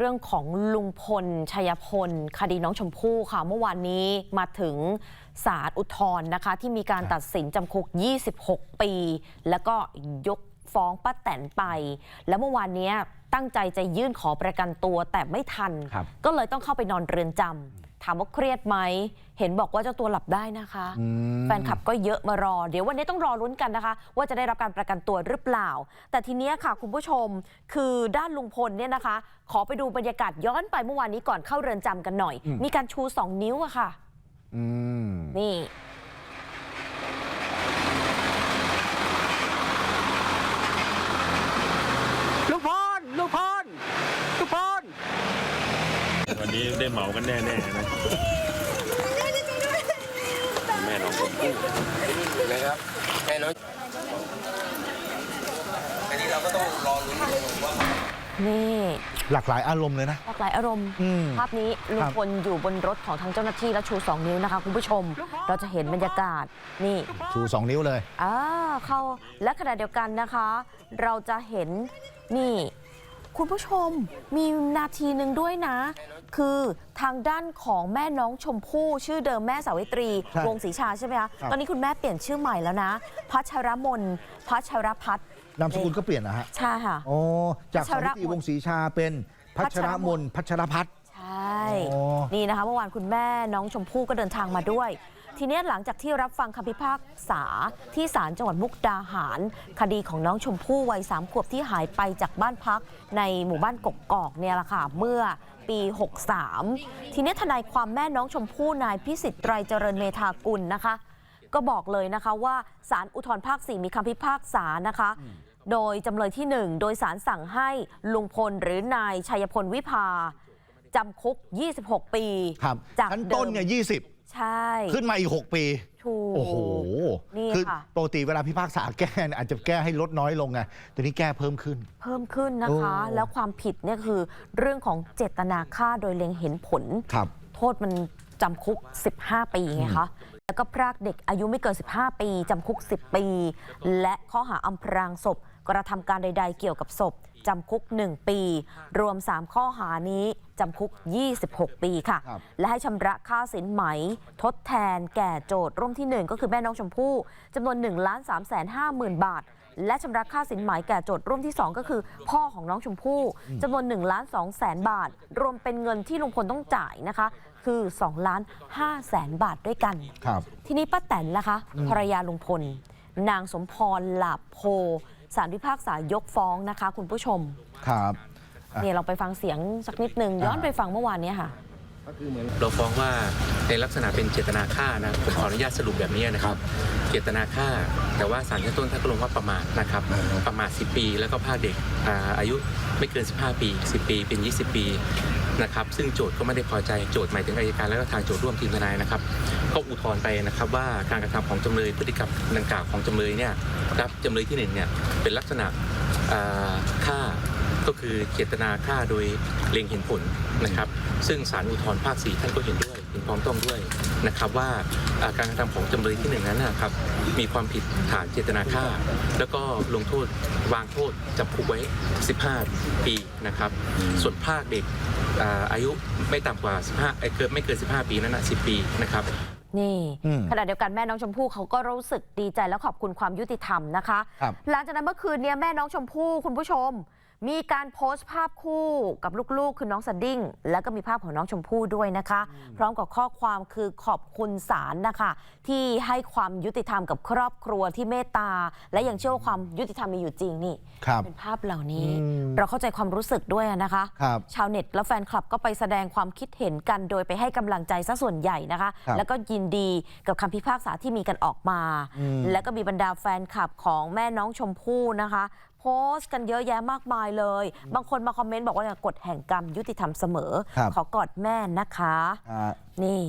เรื่องของลุงพลชัยพล คดีน้องชมพู่ค่ะ เมื่อวานนี้มาถึงศาลอุทธรณ์นะคะ ที่มีการตัดสินจำคุก 26 ปี แล้วก็ยกฟ้องป้าแตนไป แล้วเมื่อวานนี้ตั้งใจจะยื่นขอประกันตัวแต่ไม่ทันครับก็เลยต้องเข้าไปนอนเรือนจำ ถามว่าเครียดไหม เห็นบอกว่าเจ้าตัวหลับได้นะคะอืมแฟนคลับก็เยอะมารอ เดี๋ยววันนี้ต้องรอลุ้นกันนะคะ ว่าจะได้รับการประกันตัวหรือเปล่า แต่ทีเนี้ยค่ะคุณผู้ชม คือด้านลุงพลเนี่ยนะคะ ขอไปดูบรรยากาศย้อนไปเมื่อวานนี้ก่อนเข้าเรือนจำกันหน่อย อืม มีการชู2นิ้วอะค่ะ อืมนี่ลูกพรลูกพรลูกพร วั นนี้ได้เหมากันแน่ๆนะแม่น้องชมพู่นะครับแม่น้อยอันนี้เราก็ต้องรอลุ้นว่านี่หลากหลายอารมณ์เลยนะ หลากหลายอารมณ์อืมภาพนี้ลุคงรับพลอยู่บนรถของทางเจ้าหน้าที่แล้วชู 2 นิ้วนะคะคุณผู้ชม เราจะเห็นบรรยากาศนี่ชูสองนิ้วเลยอ่าเข้าและขณะเดียวกันนะคะ เราจะเห็นนี่ คุณผู้ชมมีนาทีหนึ่งด้วยนะ คือทางด้านของแม่น้องชมพู่ชื่อเดิมแม่สาวิตรี ใช่วงศรีชาใช่ไหมคะครับ ตอนนี้คุณแม่เปลี่ยนชื่อใหม่แล้วนะพัชรมนพัชรพัฒน์นามสกุลก็เปลี่ยนนะฮะใช่ค่ะโอ้จากพัชสารรวิตรีวงศรีชาเป็นพัชรมนพัชรพัฒน์ ใช่โอ้นี่นะคะเมื่อวานคุณแม่น้องชมพู่ก็เดินทางมาด้วย ทีเนี้ยหลังจากที่รับฟังคำพิพากษาที่ศาลจังหวัดมุกดาหาร คดีของน้องชมพู่วัยสามขวบที่หายไปจากบ้านพักในหมู่บ้านกกอกเนี่ยแหละค่ะเมื่อปี 63 ทีเนี้ยทนายความแม่น้องชมพู่นายพิสิทธิ์ไตรเจริญเมธากุลนะคะ ก็บอกเลยนะคะว่าศาลอุทธรภาค 4 มีคำพิพากษานะคะ โดยจำเลยที่ 1 โดยสารสั่งให้ลุงพลหรือนายชัยพลวิภาจำคุก 26 ปีครับจากชั้นต้นเนี่ยยี่สิบ ใช่ ขึ้นมาอีก 6 ปี ถูกโอ้โหนี่คือค่ะ ปกติเวลาพิพากษาแก้เนี่ยอาจจะแก้ให้ลดน้อยลงไงตัวนี้แก้เพิ่มขึ้น เพิ่มขึ้นนะคะ โอ้ แล้วความผิดเนี่ยคือเรื่องของเจตนาฆ่าโดยเล็งเห็นผล ครับ โทษมันจำคุก 15 ปีไงคะ แล้วก็พรากเด็กอายุไม่เกิน 15 ปี จำคุก 10 ปี และข้อหาอำพรางศพ กระทำการใด ๆ เกี่ยวกับศพจำคุก 1 ปี รวม 3 ข้อหานี้จำคุก 26 ปีค่ะ ครับ และให้ชำระค่าสินไหม ทดแทนแก่โจทย์ร่วมที่ 1 ก็คือแม่น้องชมพู่จำนวน1ล้าน3แสน5หมื่นบาท และชำระค่าสินไหมแก่โจทย์ร่วมที่ 2 ก็คือ พ่อของน้องชมพู่จำนวน1ล้าน2แสนบาท รวมเป็นเงินที่ลุงพลต้องจ่ายนะคะ คือ2ล้าน5แสนบาทด้วยกัน ครับ ทีนี้ป้าแตนล่ะคะภรรยาลุงพล นางสมพรหลาบโพ สารพิพากษายกฟ้องนะคะ คุณผู้ชมครับอะเนี่ยเราไปฟังเสียงสักนิดนึงย้อนอ่าไปฟังเมื่อวานเนี้ค่ะ เราฟ้องว่าในลักษณะเป็นเจตนาฆ่านะผมขออนุญาตสรุปแบบนี้นะครับ เจตนาฆ่า แต่ว่าศาลชั้นต้นท่านก็ลงว่าประมาทนะครับอือฮึประมาท 10 ปี แล้วก็พรากเด็กอ่าอายุไม่เกิน 15 ปี 10 ปีเป็น 20 ปีนะครับซึ่งโจทย์ก็ไม่ได้พอใจโจทย์หมายถึงอายการแล้วก็ทางโจทย์ร่วมทีมทนายนะครับก็อุทธรณ์ไปนะครับว่าการกระทำของจำเลยพฤติกรรมดังกล่าวของจำเลยเนี่ยครับจำเลยที่หนึ่งเนี่ยเป็นลักษณะอ่าฆ่า ก็คือเจตนาฆ่าโดยเล็งเห็นผลนะครับ ซึ่งศาลอุทธรภาคสี่ท่านก็เห็นด้วยเห็นพร้อมต้องด้วยนะครับว่าอ่าการกระทำของจำเลยที่หนึ่งนั้นนะครับมีความผิดฐานเจตนาฆ่า แล้วก็ลงโทษวางโทษจำคุกไว้ 15 ปีนะครับ ส่วนภาคเด็กอ่าอายุไม่ต่ำกว่า 15เอ้ยเกินไม่เกิน 15 ปีนั้นนะ10 ปีนะครับนี่อืมขณะเดียวกันแม่น้องชมพู่เขาก็รู้สึกดีใจและขอบคุณความยุติธรรมนะคะครับหลังจากนั้นเมื่อคืนเนี้แม่น้องชมพู่คุณผู้ชม มีการโพสต์ภาพคู่กับลูกๆ คือน้องสดิ้ง แล้วก็มีภาพของน้องชมพู่ด้วยนะคะ พร้อมกับข้อความคือขอบคุณศาลนะคะ ที่ให้ความยุติธรรมกับครอบครัวที่เมตตา และยังเชื่อว่าความยุติธรรมมีอยู่จริงนี่ ครับเป็นภาพเหล่านี้ อืมเราเข้าใจความรู้สึกด้วยนะคะ ครับ ชาวเน็ตและแฟนคลับก็ไปแสดงความคิดเห็นกันโดยไปให้กำลังใจซะส่วนใหญ่นะคะ ครับแล้วก็ยินดีกับคำพิพากษาที่มีกันออกมา อืม แล้วก็มีบรรดาแฟนคลับของแม่น้องชมพู่นะคะโพ สต์กันเยอะแยะมากมายเลย บางคนมาคอมเมนต์บอกว่าเนี่ยกฎแห่งกรรมยุติธรรมเสมอ ครับ ขอกอดแม่นะคะ อ่านี่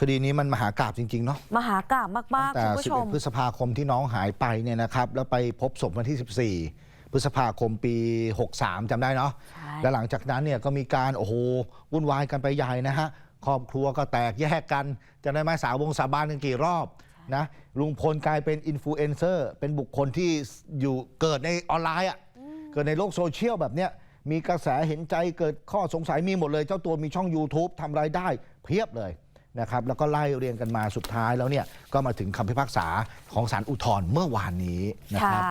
คดีนี้มันมหากราบจริง ๆ เนาะมหากราบมากๆ แต่คุณผู้ชม 11พฤษภาคมที่น้องหายไปเนี่ยนะครับ แล้วไปพบศพวันที่ 14 พฤษภาคมปี 63จำได้เนาะใช่ และหลังจากนั้นเนี่ยก็มีการโอ้โหวุ่นวายกันไปใหญ่นะฮะครอบครัวก็แตกแยกกันจะได้ไหมสาววงสาบานกันกี่รอบ นะลุงพลกลายเป็นอินฟลูเอนเซอร์เป็นบุคคลที่อยู่เกิดในออนไลน์อะเกิดในโลกโซเชียลแบบเนี้ยมีกระแสเห็นใจเกิดข้อสงสัยมีหมดเลย เจ้าตัวมีช่อง YouTube ทำรายได้เพียบเลย นะครับแล้วก็ไล่เรียงกันมาสุดท้ายแล้วเนี่ยก็มาถึงคำพิพากษาของศาลอุทธรณ์เมื่อวานนี้นะครับ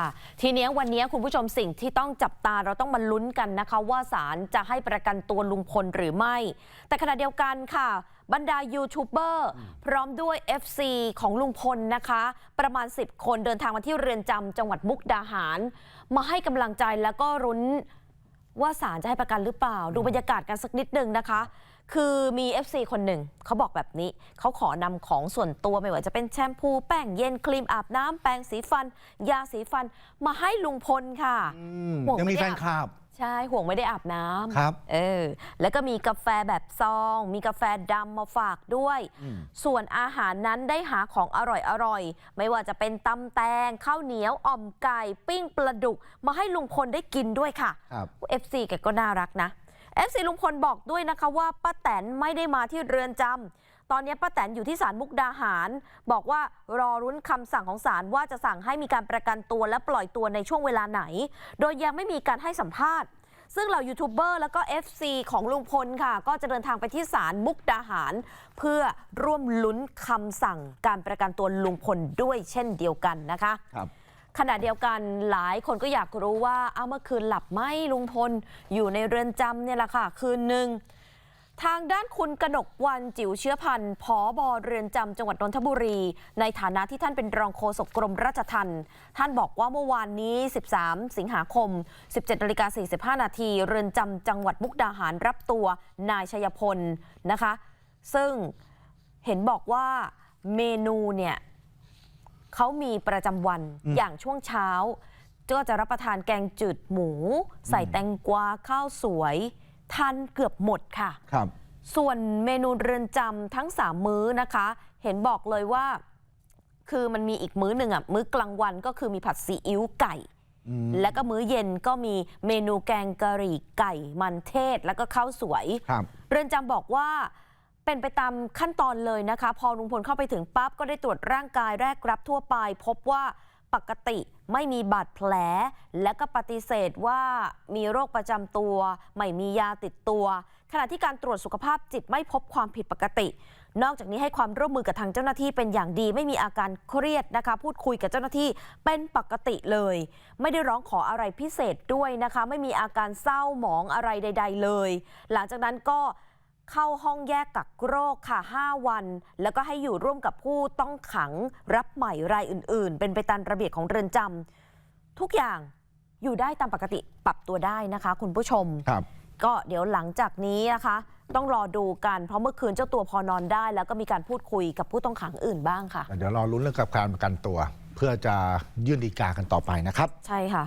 ทีนี้วันนี้คุณผู้ชมสิ่งที่ต้องจับตาเราต้องมาลุ้นกันนะคะว่าศาลจะให้ประกันตัวลุงพลหรือไม่ แต่ขณะเดียวกันค่ะ บรรดายูทูบเบอร์พร้อมด้วย FC ของลุงพลนะคะ ประมาณ 10 คนเดินทางมาที่เรือนจำจังหวัดมุกดาหาร มาให้กำลังใจแล้วก็รุ้นว่าศาลจะให้ประกันหรือเปล่า ดูบรรยากาศกันสักนิดนึงนะคะ คือมี FC คนหนึ่งเขาบอกแบบนี้ เขาขอนำของส่วนตัวไม่ว่าจะเป็นแชมพู แป้งเย็นครีมอาบน้ำแปรงสีฟัน ยาสีฟันมาให้ลุงพลค่ะอืมห่วงยังมีไม่แฟได้นคลับ ใช่ห่วงไม่ได้อาบน้ำครับ เออ แล้วก็มีกาแฟแบบซอง มีกาแฟดำมาฝากด้วยอืมส่วนอาหารนั้นได้หาของอร่อยๆไม่ว่าจะเป็นตำแตง ข้าวเหนียวอ่อมไก่ ปิ้งปลาดุก มาให้ลุงพลได้กินด้วยค่ะครับ FC แกก็น่ารักนะ FC ลุงพลบอกด้วยนะคะว่าป้าแตนไม่ได้มาที่เรือนจำตอนนี้ป้าแตนอยู่ที่ศาลมุกดาหาร บอกว่ารอรุ้นคำสั่งของศาลว่าจะสั่งให้มีการประกันตัวและปล่อยตัวในช่วงเวลาไหน โดยยังไม่มีการให้สัมภาษณ์ ซึ่งเหล่ายูทูบเบอร์แล้วก็ FC ของลุงพลค่ะ ก็จะเดินทางไปที่ศาลมุกดาหาร เพื่อร่วมลุ้นคำสั่งการประกันตัวลุงพลด้วยเช่นเดียวกันนะคะครับ ขณะเดียวกันหลายคนก็อยากรู้ว่าเอาเมื่อคืนหลับไหมลุงพล อยู่ในเรือนจำเนี่ยแหละค่ะ คืนหนึ่งทางด้านคุณกนกวันจิ๋วเชื้อพันธ์ผอบอเรือนจำจังหวัดนนทบุรี ในฐานะที่ท่านเป็นรองโฆษกกรมราชทัณฑ์ท่านบอกว่าเมื่อวานนี้ 13 สิงหาคม 17นาฬิกา45 นาที เรือนจำจังหวัดมุกดาหารรับตัวนายชัยพลนะคะ ซึ่งเห็นบอกว่าเมนูเนี่ย เขามีประจำวันอืมอย่างช่วงเช้าก็จะรับประทานแกงจืดหมู ใส่แตงกวาข้าวสวยทานเกือบหมดค่ะครับส่วนเมนูเรือนจำทั้ง3มื้อนะคะ เห็นบอกเลยว่า คือมันมีอีกมื้อหนึ่งอะมื้อกลางวันก็คือมีผัดซีอิ๊วไก่อืมและก็มื้อเย็นก็มีเมนูแกงกะหรี่ไก่มันเทศแล้วก็ข้าวสวยครับเรือนจำบอกว่า เป็นไปตามขั้นตอนเลยนะคะ พอลุงพลเข้าไปถึงปั๊บก็ได้ตรวจร่างกายแรกรับทั่วไป พบว่าปกติไม่มีบาดแผล และก็ปฏิเสธว่ามีโรคประจำตัว ไม่มียาติดตัว ขณะที่การตรวจสุขภาพจิตไม่พบความผิดปกติ นอกจากนี้ให้ความร่วมมือกับทางเจ้าหน้าที่เป็นอย่างดี ไม่มีอาการเครียดนะคะ พูดคุยกับเจ้าหน้าที่เป็นปกติเลย ไม่ได้ร้องขออะไรพิเศษด้วยนะคะ ไม่มีอาการเศร้าหมองอะไรใด ๆ เลย หลังจากนั้นก็ เข้าห้องแยกกักโรคค่ะ 5 วัน แล้วก็ให้อยู่ร่วมกับผู้ต้องขังรับใหม่รายอื่น ๆ เป็นไปตามระเบียบของเรือนจำทุกอย่างอยู่ได้ตามปกติปรับตัวได้นะคะ คุณผู้ชมครับก็เดี๋ยวหลังจากนี้นะคะ ต้องรอดูกันเพราะเมื่อคืนเจ้าตัวพอนอนได้ แล้วก็มีการพูดคุยกับผู้ต้องขังอื่นบ้างค่ะ เดี๋ยวรอรุ้นเรื่องกับการประกันตัว เพื่อจะยื่นดีกากันต่อไปนะครับ ใช่ค่ะ